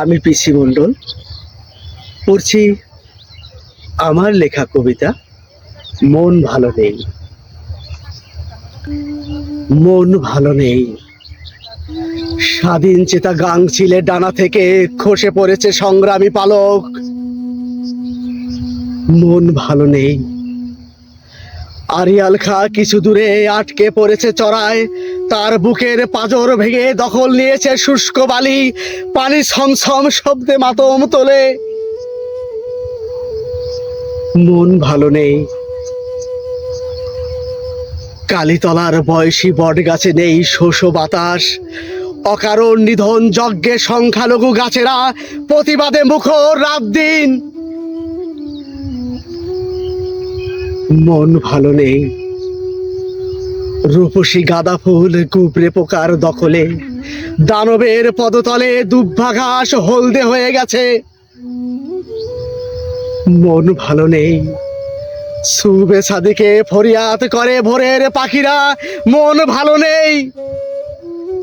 আমি পিসি মণ্ডল। পড়ছি আমার লেখা কবিতা, মন ভালো নেই। মন ভালো নেই। স্বাধীন চেতা গাং ছিলে ডানা থেকে, খসে পড়েছে সংগ্রামী পালক। মন ভালো নেই। আরিয়াল খা কিছু দূরে আটকে পড়েছে চড়ায়। তার বুকের পাজর ভেঙে দখল নিয়েছে শুষ্ক বালি। পানি ছমছম শব্দে মাতম তোলে। মন ভালো নেই। কালীতলার বয়সী বট গাছে নেই শোষ বাতাস। অকারণ নিধন যজ্ঞে সংখ্যালঘু গাছেরা প্রতিবাদে মুখর রাত দিন। মন ভালো নেই। রূপসী গাঁদা ফুল কুবরে পোকার দখলে। দানবের পদতলে দুব্বা ঘাস হলদে হয়ে গেছে। মন ভালো নেই। সুবে সাদিকে ফরিয়াদ করে ভোরের পাখিরা। মন ভালো নেই।